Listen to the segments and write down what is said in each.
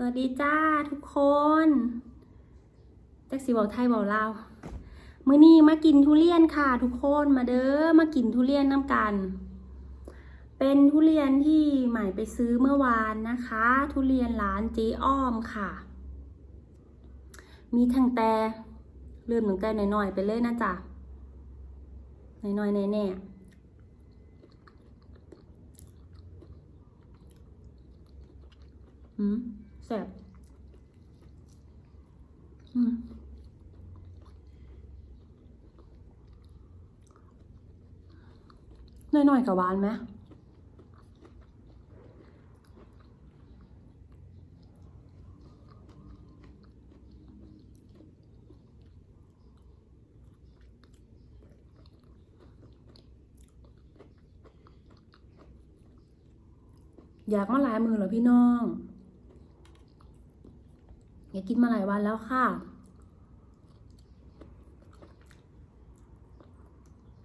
สวัสดีจ้าทุกคนแจ็คสีบอกไทยบอกลาวมื้อนี้มากินทุเรียนค่ะ ทุกคนมาเด้อมากินทุเรียนน้ำกัน เป็นทุเรียนที่ใหม่ไปซื้อเมื่อวานนะคะ ทุเรียนร้านเจ๊อ้อมค่ะ มีทั้งแต่เริ่มตั้งแต่หน้อยๆไปเลยนะจ๊ะหน้อยๆแน่ๆอืม แสบอืมหน่อยๆกับหวานไหมอยากมาหลายมือเหรอพี่น้อง อยากินมาหลายวันแล้วค่ะ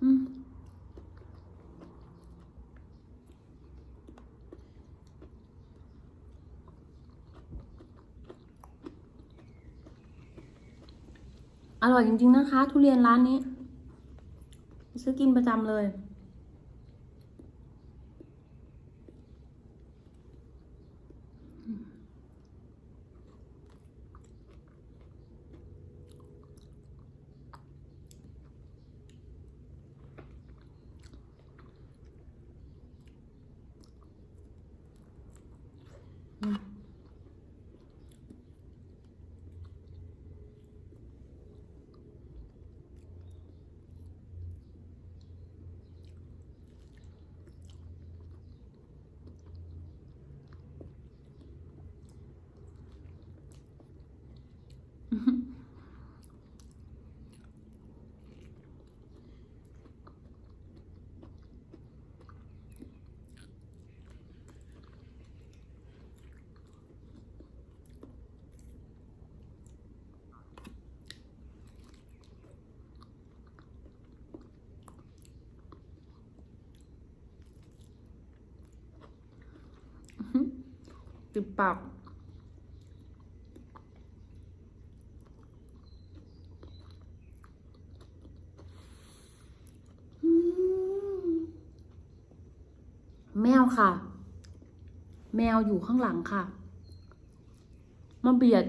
อืมอร่อยจริง ๆ นะคะ ทุเรียนร้านนี้ ซื้อกินประจำเลย Mm. ติดปากอืมแมวค่ะ แมวอยู่ข้างหลังค่ะ มาเบียด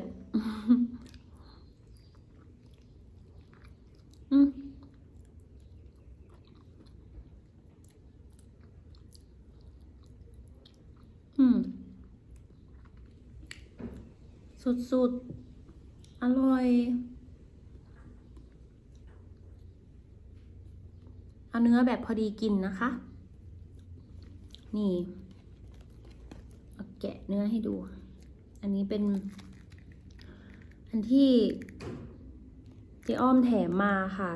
อืมอืม สุดๆ อร่อย เอาเนื้อแบบพอดีกินนะคะ นี่เอาแกะเนื้อให้ดู อันนี้เป็น อันที่เจ๊อ้อมแถมมาค่ะ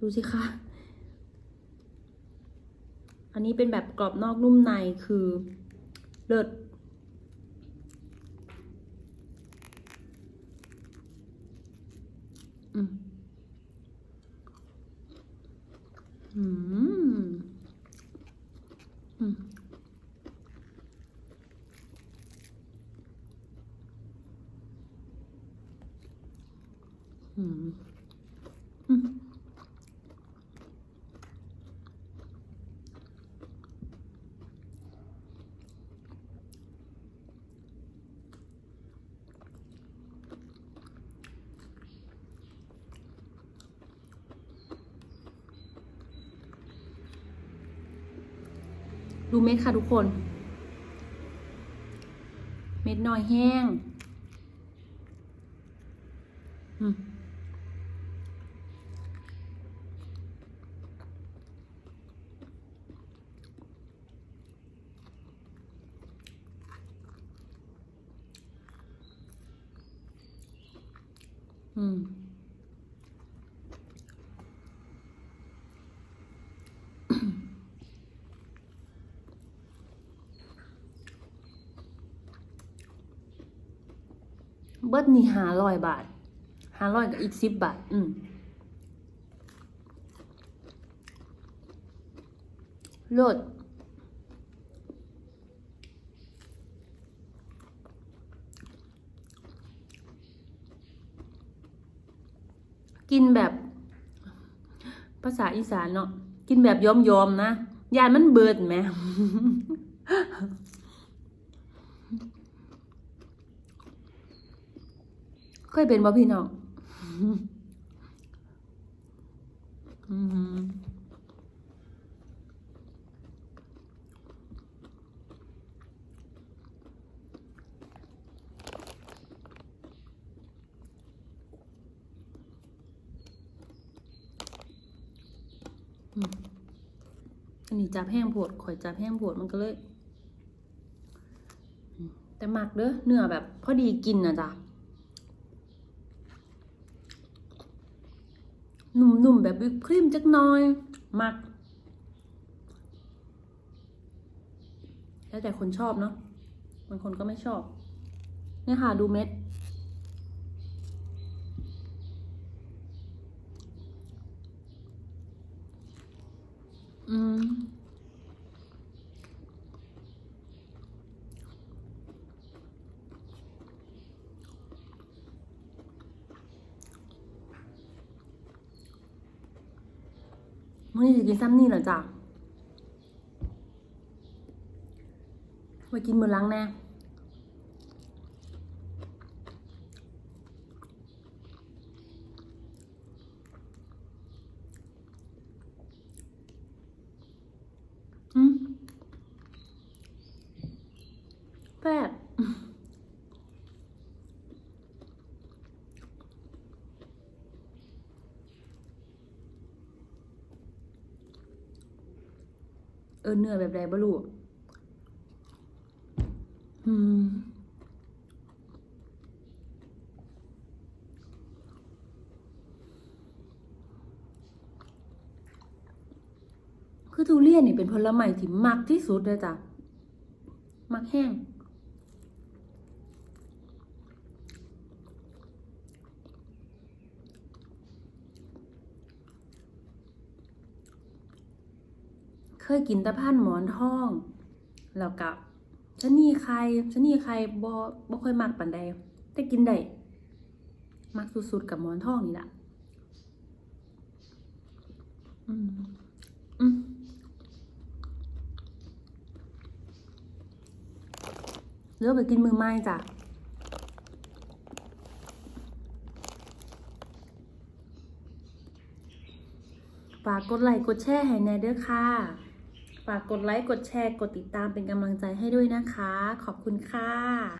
ดูสิคะ อันนี้เป็นแบบกรอบนอกนุ่มในคือเลิศ อืมอืม ดูเม็ดค่ะทุกคน เม็ดน้อยแห้งอืม เบิดนี่หาร้อยบาทหาร้อยกับอีกสิบบาท อืมลดกินแบบภาษาอีสานเนาะกินแบบยอมยอมนะยานมันเบิดไหม เคยเป็นบ่พี่น้องอืมอันนี้จับแห้งโผดข่อยจับแห้งโผดมันก็เลย แต่หมักเด้อเนื้อแบบ พอดีกินนะจ๊ะ นุ่มๆแบบวิปครีมจักน้อยมัก แล้วแต่คนชอบเนาะบางคนก็ไม่ชอบ เนี่ยค่ะดูเม็ด อืม มื่อนี้จะกินซ้ำนี่เหรอจ๊ะไว้กินมือล้างแน่แปดเออเนื้อแบบใดบ่รู้อืมคือทุเรียนนี่เป็นผลไม้ที่มักที่สุดเลยจ้ะ มักแห้ง เคยกินตะพันหมอนทอง แล้วกับชะนีไข่ชะนีไข่บ่บ่ค่อยมักปานใดแต่กินได้มักสุดๆกับหมอนทองนี่ล่ะอืมอืมเลือกไปกินมือไม้จ้ะฝากกดไลค์กดแชร์ให้แน่เด้อค่ะ ฝากกดไลค์ กดแชร์ กดติดตามเป็นกำลังใจให้ด้วยนะคะ ขอบคุณค่ะ